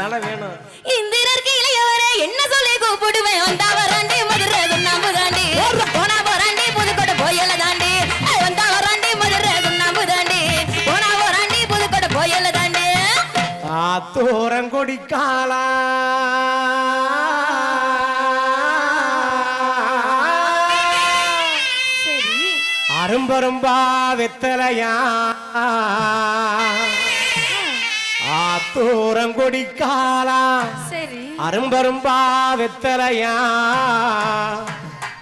இதுதானே வேணும். இந்திரருக்கு இளையவரே என்ன சொல்லி கூப்பிடுவேன்? வந்தா வராண்டி மதுரை சுண்ணாம்பு தாண்டி போனா போராண்டி புதுக்கோட்டை போயல தாண்டி. வந்தா வராண்டி மதுரை சுண்ணாம்பு தாண்டி போனா போராண்டி புதுக்கோட்டை போயல தாண்டி. ஆத்தோரங்கொடி காலா சரி. அரும்பரும்பா வெத்தலையா. ஆத்தோரங்கொடி காலா சரி. அரும்பரும்பா வெத்தலையா.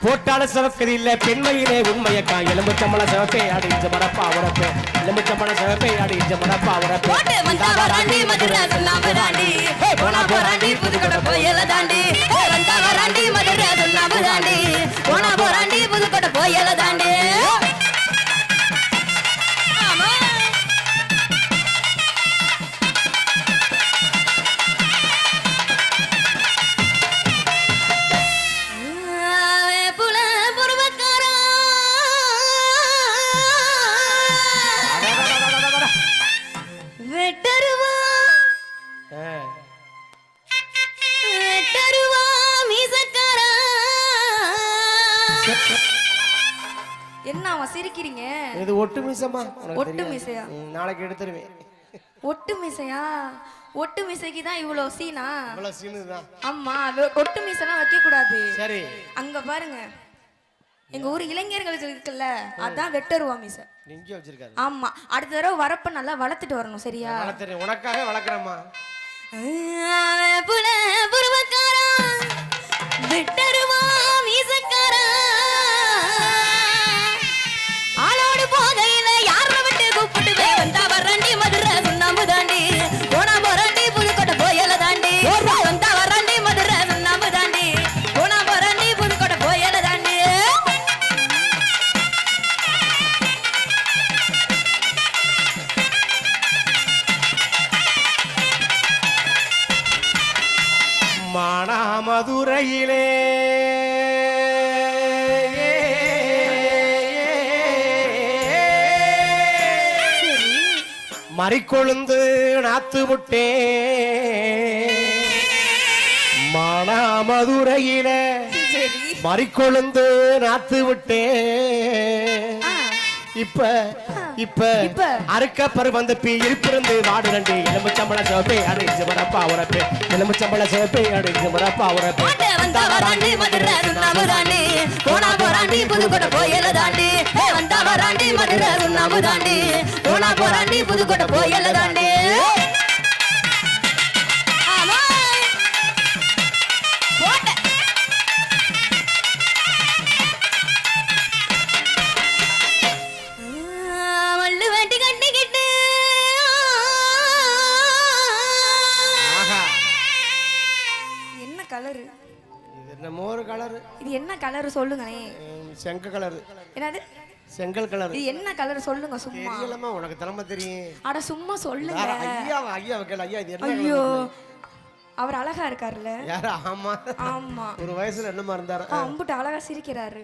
போட்டால சிவக்கது இல்ல பெண்மையிலே உண்மையக்கா. எலும்புச்சம்பள சிவப்பே அடிஞ்ச மரப்பா உரப்பே. எலும்புச்சம்பள சிவப்பே அடிஞ்ச மரப்பா உரப்பே. போட்டு வந்தா வராண்டி மதுரை சுண்ணாம்பு தாண்டி ஏய், போனா போராண்டி புதுக்கோட்டை போயல தாண்டி. மதுரை போனா போராண்டி புதுக்கோட்டை போயல என்ன அவன் சிரிக்கிறீங்க? இது ஒட்டு மீசமா ஒட்டு. மீசையா? நாளைக்கு எடுத்துருவேன். ஒட்டு மீசையா ஒட்டு மீசைக்கு தான் இவ்வளவு சீனா? இவ்வளவு சீனு தான். ஆமா ஒட்டு மீசைலாம் வைக்க கூடாது சரி. அங்க பாருங்க. எங்க ஊர் இளைஞர்கள் இருக்குல்ல அதான் வெட்டருவா மீசை. எங்க வச்சிருக்காரு ஆமா அடுத்த தடவை வரப்ப நல்லா வளர்த்துட்டு வரணும் சரியா? வளர்த்துறேன். உனக்காக வளர்க்குறேம்மா. புல புருவக்காரா மறிக்கொழுந்து நாத்து விட்டே மானாமதுரையில மறிக்கொழுந்து நாத்து விட்டே. இப்ப இப்ப இப்ப? அறுக்க பரு வந்த பி இருப்பிருந்து வாடு நண்டி எலும்புச்சம்பள சிவப்பே அடிஞ்சு மரப்பா உரப்பே. எலும்புச்சம்பள சிவப்பே அடிஞ்சு மரப்பா உரப்பே. வந்தா வராண்டி மதுரை சுண்ணாம்பு தாண்டி போனா போராண்டி புதுக்கோட்டை போயல தாண்டி. வந்தா வராண்டி மதுரை சுண்ணாம்பு தாண்டி போனா போராண்டி புதுக்கோட்டை போயல தாண்டி. கலர் சொல்லுங்களே. செங்க கலரு என்னது? செங்கல் கலரு இது என்ன கலர் சொல்லுங்க சும்மா. தெரியலமா உனக்கு தலைமை தெரியும். அட சும்மா சொல்லுங்க. ஐயா ஐயா வைக்கல ஐயா இது என்ன ஐயோ? அவர் அழகா இருக்காருல்ல. யாரா? ஆமா. ஆமா. ஒரு வயசுல என்னமா இருந்தாரு? அம்புட்டு அழகா சிரிக்கிறாரு.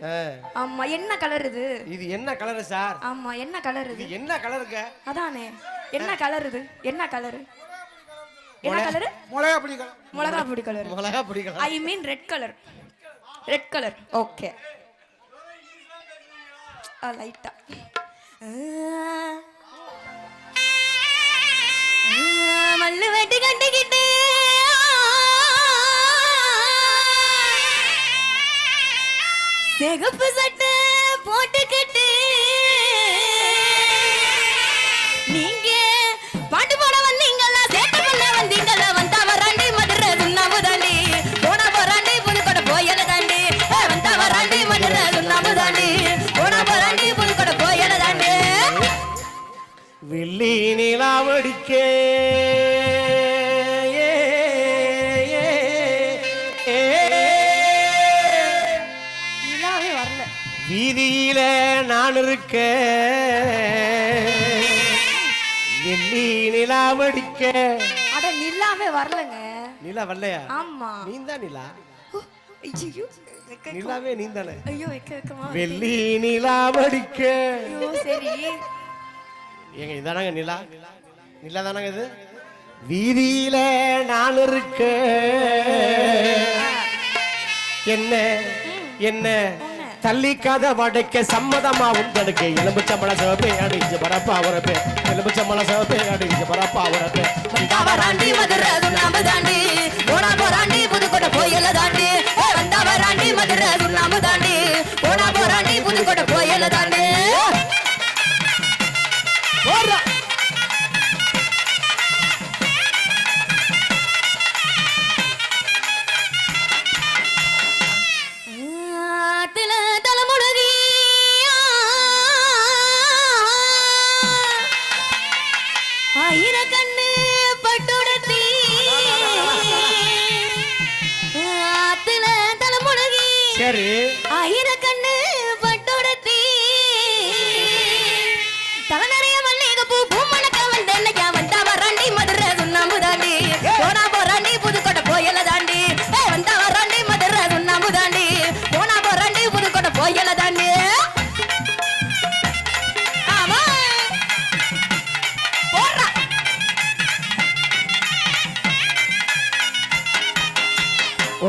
ஆமா என்ன கலர் இது? இது என்ன கலரு சார்? ஆமா என்ன கலர் இது? இது என்ன கலருங்க அதானே. என்ன கலர் இது? என்ன கலர் என்ன கலர் மிளகா பிடி கலர் மிளகா பொடி கலர் மிளகா பிடி கலர் ஐ மீன் red colour red colour okay லைட்டா மல்லு வெட்டி கட்டிக்கிட்டு சிகப்பு சட்டை போட்டுக்கிட்டு நான் இருக்க. வெள்ளி நிலாவடிக்க அட நிலாவே வரலங்க. நிலா வரலையா? ஆமா. நிலா? ஐயையோ, வெக்க வெக்கமா. நிலாவே நீந்தானே? ஐயோ வெக்க வெக்கமா வெள்ளி நிலாவடிக்க ஐயோ சரி. ஏங்க இதானாங்க நிலா? நிலா தானாங்க இது? வீதியில நான் இருக்க. என்ன என்ன? தள்ளிக்காத வடைக்க சம்மதமா உங்களுக்கு. எலும்பு சம்பள சிவப்பே அடிஞ்சு பரப்பா உரப்பே. எலும்பு சம்பள சிவப்பே அடிஞ்சு பரப்பா உரப்பே. வந்தா மதுரை சுண்ணாம்பு தாண்டி. போனா போராண்டி புதுக்கோட்டை போயல தாண்டி. ஏ, மதுரை சுண்ணாம்பு தாண்டி.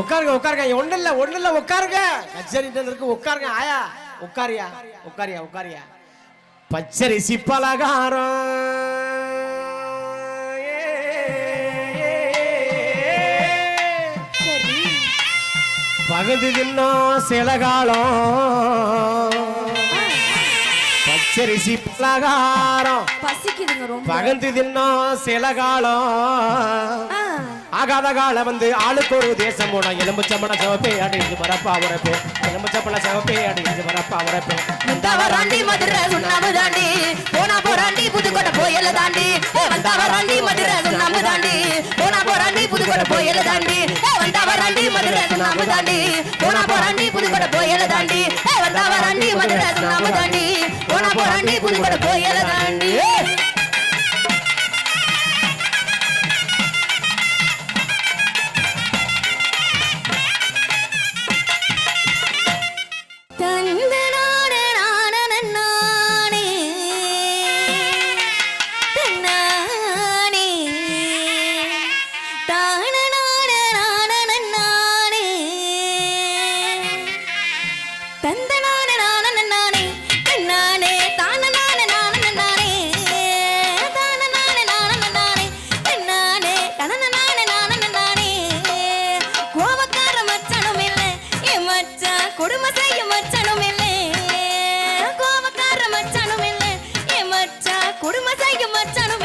உட்காருங்க உட்காருங்க. ஒண்ணு இல்ல ஒண்ணு இல்ல உட்காருங்க. கச்சேரிட்டு இருக்கு உட்காருங்க. ஆயா உட்காரியா உட்காரியா உட்காரியா. பச்சரிசி பலகாரம் பகுதி தின்னும் சில காலம் பச்சரிசி பலகாரம் பசிக்குதுங்க ரொம்ப. பகுந்து தின்னும் சில காலம் ஆகாத கால வந்து ஆளுக்கு ஒரு தேசம் போன எலும்புச்சம்பள சிவப்பே அடிஞ்சு மரப்பா உரப்பே. எலும்புச்சம்பள சிவப்பே அடைஞ்சு மரப்பா உரப்பே. வந்தா மதுரை சுண்ணாம்பு தாண்டி போனா போராண்டி புதுக்கோட்டை போயல தாண்டி. ஏ, மதுரை சுண்ணாம்பு தாண்டி போனா போராண்டி புதுக்கோட்டை போயல தாண்டி. ஏ, மதுரை சுண்ணாம்பு தாண்டி போனா போராண்டி புதுக்கோட்டை போயல தாண்டி. ஏ, மதுரை சுண்ணாம்பு தாண்டி போனா போராண்டி புதுக்கோட்டை போயல தாண்டி. கொடுமை செய்ய மச்சனும் இல்லை. கோபக்கார மச்சனும் இல்லை ஏ மச்சா கொடுமை செய்ய மச்சனும்